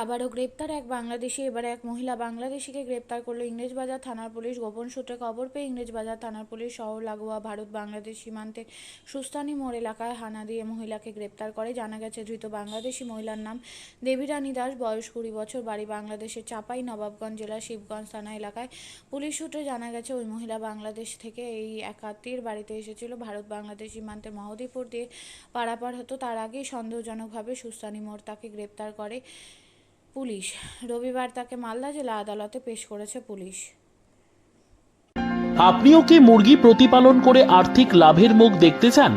এক বাংলাদেশি। এবার এক মহিলা বাংলাদেশিকে গ্রেপ্তার করল ইংরেজবাজার থানার পুলিশ। গোপন সূত্রে খবর পেয়ে ইংরেজবাজার থানার পুলিশ শহর লাগোয়া ভারত বাংলাদেশ সীমান্তে সুস্তানি মোড় এলাকায় হানা দিয়ে মহিলাকে গ্রেপ্তার করে। জানা গেছে, ধৃত বাংলাদেশি মহিলার নাম দেবীরানী দাস। বয়স কুড়ি বছর, বাড়ি বাংলাদেশের চাপাই, নবাবগঞ্জ জেলার শিবগঞ্জ থানা এলাকায়। পুলিশ সূত্রে জানা গেছে, ওই মহিলা বাংলাদেশ থেকে এই এক আত্মীয়ের বাড়িতে এসেছিল। ভারত বাংলাদেশ সীমান্তে মহদীপুর দিয়ে পারাপার হতো। তার আগেই সন্দেহজনকভাবে সুস্তানি মোড় তাকে গ্রেপ্তার করে। পুলিশ। রবিবার তাকে মালদা জেলা আদালতে পেশ করেছে পুলিশ। আপনিও কি মুরগি প্রতিপালন করে আর্থিক লাভের মুখ দেখতে চান?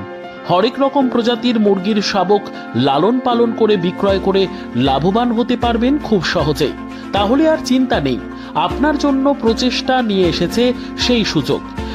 হরেক রকম প্রজাতির মুরগির শাবক লালন পালন করে বিক্রয় করে লাভবান হতে পারবেন খুব সহজেই। তাহলে আর চিন্তা নেই। আপনার জন্য প্রচেষ্টা নিয়ে এসেছে সেই সুযোগ।